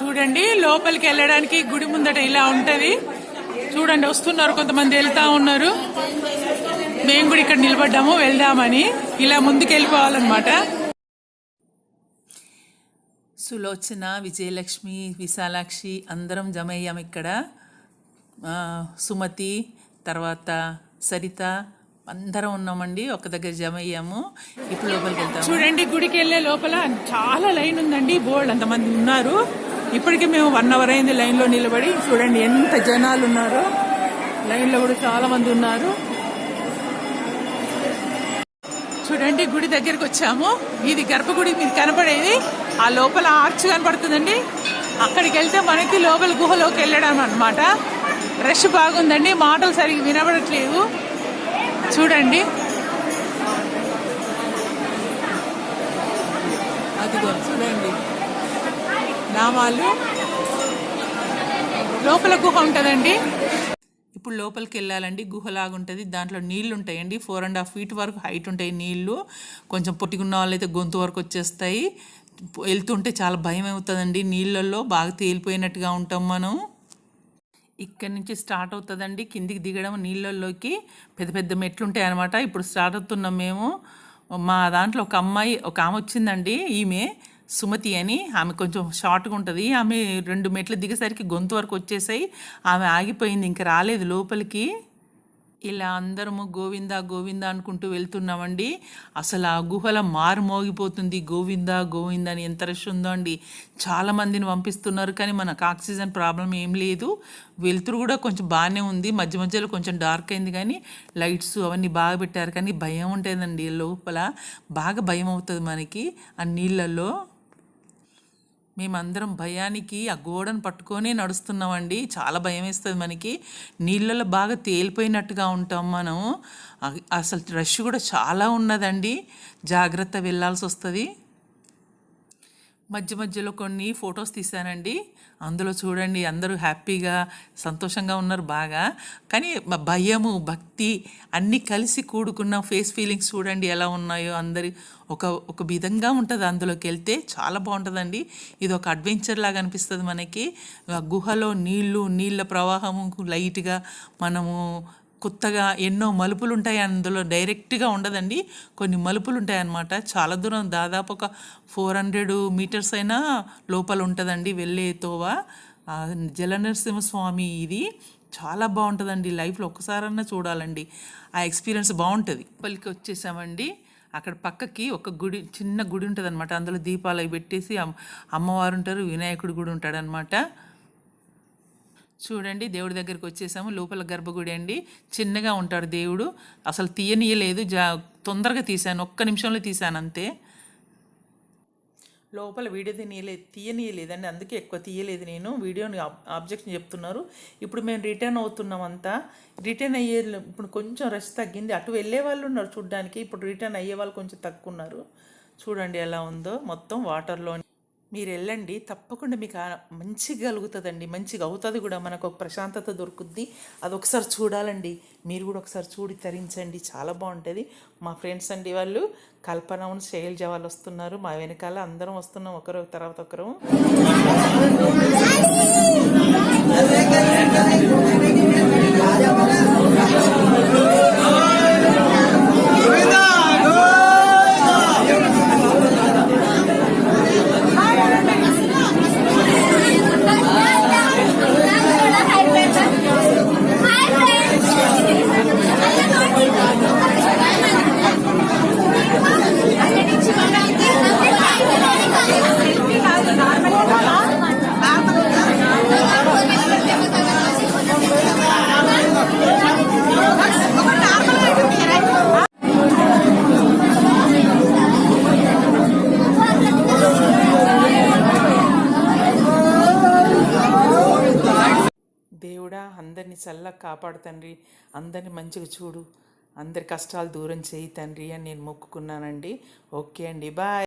చూడండి లోపలికి వెళ్ళడానికి గుడి ముందట ఇలా ఉంటది. చూడండి వస్తున్నారు కొంతమంది వెళ్తా ఉన్నారు. మేము కూడా ఇక్కడ నిలబడ్డాము వెళ్దామని. ఇలా ముందుకు వెళ్ళిపోవాలన్నమాట సులోచన విజయలక్ష్మి విశాలాక్షి అందరం జమ అయ్యాం ఇక్కడ సుమతి తర్వాత సరిత అందరం ఉన్నామండి ఒక దగ్గర జమ అయ్యాము ఇప్పుడు లోపలికి వెళ్తాము. చూడండి గుడికి వెళ్ళే లోపల చాలా లైన్ ఉందండి బోల్డ్ అంతమంది ఉన్నారు. ఇప్పటికే మేము వన్ అవర్ అయింది లైన్లో నిలబడి. చూడండి ఎంత జనాలు ఉన్నారో. లైన్లో కూడా చాలా మంది ఉన్నారు. చూడండి గుడి దగ్గరికి వచ్చాము. ఇది గర్భగుడి మీరు కనపడేది. ఆ లోపల ఆర్చ్ కనపడుతుందండి. అక్కడికి వెళ్తే మనకి లోపల గుహలోకి వెళ్ళడం అన్నమాట. రష్ బాగుందండి. మాటలు సరిగ్గా వినబడట్లేదు. చూడండి. అదిగో చూడండి. నామాలు లోపల గుహ ఉంటుందండి. ఇప్పుడు లోపలికి వెళ్ళాలండి. గుహలాగా ఉంటుంది. దాంట్లో నీళ్ళు ఉంటాయండి. ఫోర్ అండ్ హాఫ్ ఫీట్ వరకు హైట్ ఉంటాయి నీళ్ళు కొంచెం పొట్టిగున్న వాళ్ళైతే గొంతు వరకు వచ్చేస్తాయి. వెళ్తుంటే చాలా భయం అవుతుందండి. నీళ్ళల్లో బాగా తేలిపోయినట్టుగా ఉంటాం మనం. ఇక్కడి నుంచి స్టార్ట్ అవుతుందండి. కిందికి దిగడం నీళ్ళల్లోకి పెద్ద పెద్ద మెట్లు ఉంటాయి అనమాట ఇప్పుడు స్టార్ట్ అవుతున్నాం మేము. మా దాంట్లో ఒక అమ్మాయి ఒక ఆమె వచ్చిందండి ఈమె. సుమతి అని ఆమె కొంచెం షార్ట్గా ఉంటుంది. ఆమె రెండు మెట్లు దిగేసరికి గొంతు వరకు వచ్చేసాయి. ఆమె ఆగిపోయింది ఇంకా రాలేదు లోపలికి. ఇలా అందరము గోవింద గోవింద అనుకుంటూ వెళ్తున్నామండి. అసలు ఆ గుహల మారు మోగిపోతుంది. గోవింద గోవింద అని ఎంత రష్ ఉందో అండి. చాలా మందిని పంపిస్తున్నారు కానీ మనకు ఆక్సిజన్ ప్రాబ్లం ఏం లేదు. వెలుతురు కూడా కొంచెం బాగానే ఉంది. మధ్య మధ్యలో కొంచెం డార్క్ అయింది కానీ లైట్స్ అవన్నీ బాగా పెట్టారు. కానీ భయం ఉంటుందండి లోపల. బాగా భయం అవుతుంది మనకి ఆ నీళ్ళల్లో. మేమందరం భయానికి ఆ గోడను పట్టుకొని నడుస్తున్నామండి. చాలా భయం వేస్తుంది మనకి. నీళ్ళలో బాగా తేలిపోయినట్టుగా ఉంటాం మనం. అసలు రష్ కూడా చాలా ఉన్నదండి. జాగ్రత్త వెళ్ళాల్సి వస్తుంది మధ్య మధ్యలో కొన్ని ఫొటోస్ తీశానండి. అందులో చూడండి అందరూ హ్యాపీగా సంతోషంగా ఉన్నారు బాగా. కానీ భయము భక్తి అన్నీ కలిసి కూడుకున్న ఫేస్ ఫీలింగ్స్ చూడండి ఎలా ఉన్నాయో అందరి ఒక ఒక విధంగా ఉంటుంది అందులోకి వెళ్తే చాలా బాగుంటుందండి. ఇది ఒక అడ్వెంచర్ లాగా అనిపిస్తుంది మనకి. గుహలో నీళ్ళు నీళ్ళ ప్రవాహము లైట్గా మనము కొత్తగా ఎన్నో మలుపులు ఉంటాయి అందులో డైరెక్ట్గా ఉండదండి. కొన్ని మలుపులు ఉంటాయి అన్నమాట చాలా దూరం దాదాపు ఒక ఫోర్ హండ్రెడ్ మీటర్స్ అయినా లోపల ఉంటుందండి వెళ్ళే తోవ. జలనరసింహస్వామి ఇది. చాలా బాగుంటుందండి లైఫ్లో. ఒక్కసారన్నా చూడాలండి. ఆ ఎక్స్పీరియన్స్ బాగుంటుంది లోపలికి వచ్చేసామండి అక్కడ పక్కకి ఒక గుడి చిన్న గుడి ఉంటుంది అనమాట అందులో దీపాలు అవి పెట్టేసి అమ్- అమ్మవారు ఉంటారు వినాయకుడు గుడి ఉంటాడనమాట చూడండి దేవుడి దగ్గరికి వచ్చేసాము. లోపల గర్భగుడి అండి. చిన్నగా ఉంటాడు దేవుడు. అసలు తీయనీయలేదు. జా తొందరగా తీశాను. ఒక్క నిమిషంలో తీశాను అంతే. లోపల వీడియో తీయలేదు తీయనీయలేదండి. అందుకే ఎక్కువ తీయలేదు నేను. వీడియోని ఆబ్జెక్షన్ చెప్తున్నారు. ఇప్పుడు మేము రిటర్న్ అవుతున్నాం అంతా. రిటర్న్ అయ్యే ఇప్పుడు కొంచెం రష్ తగ్గింది. అటు వెళ్ళే వాళ్ళు ఉన్నారు చూడడానికి. ఇప్పుడు రిటర్న్ అయ్యే వాళ్ళు కొంచెం తక్కువ ఉన్నారు. చూడండి ఎలా ఉందో. మొత్తం వాటర్లోని మీరు వెళ్ళండి తప్పకుండా మీకు మంచిగా కలుగుతుందండి. మంచిగా అవుతుంది కూడా. మనకు ఒక ప్రశాంతత దొరుకుద్ది. అది ఒకసారి చూడాలండి. మీరు కూడా ఒకసారి చూడి తరించండి. చాలా బాగుంటుంది. మా ఫ్రెండ్స్ అండి వాళ్ళు కల్పన శైలజ వాళ్ళు వస్తున్నారు. మా వెనకాల అందరం వస్తున్నాం. ఒకరు తర్వాత ఒకరు. దేవుడా అందరిని చల్లగా కాపాడు తండ్రి. అందరిని మంచిగా చూడు. అందరి కష్టాలు దూరం చేయి తండ్రి అని నేను మొక్కుకున్నానండి. ఓకే అండి. బాయ్.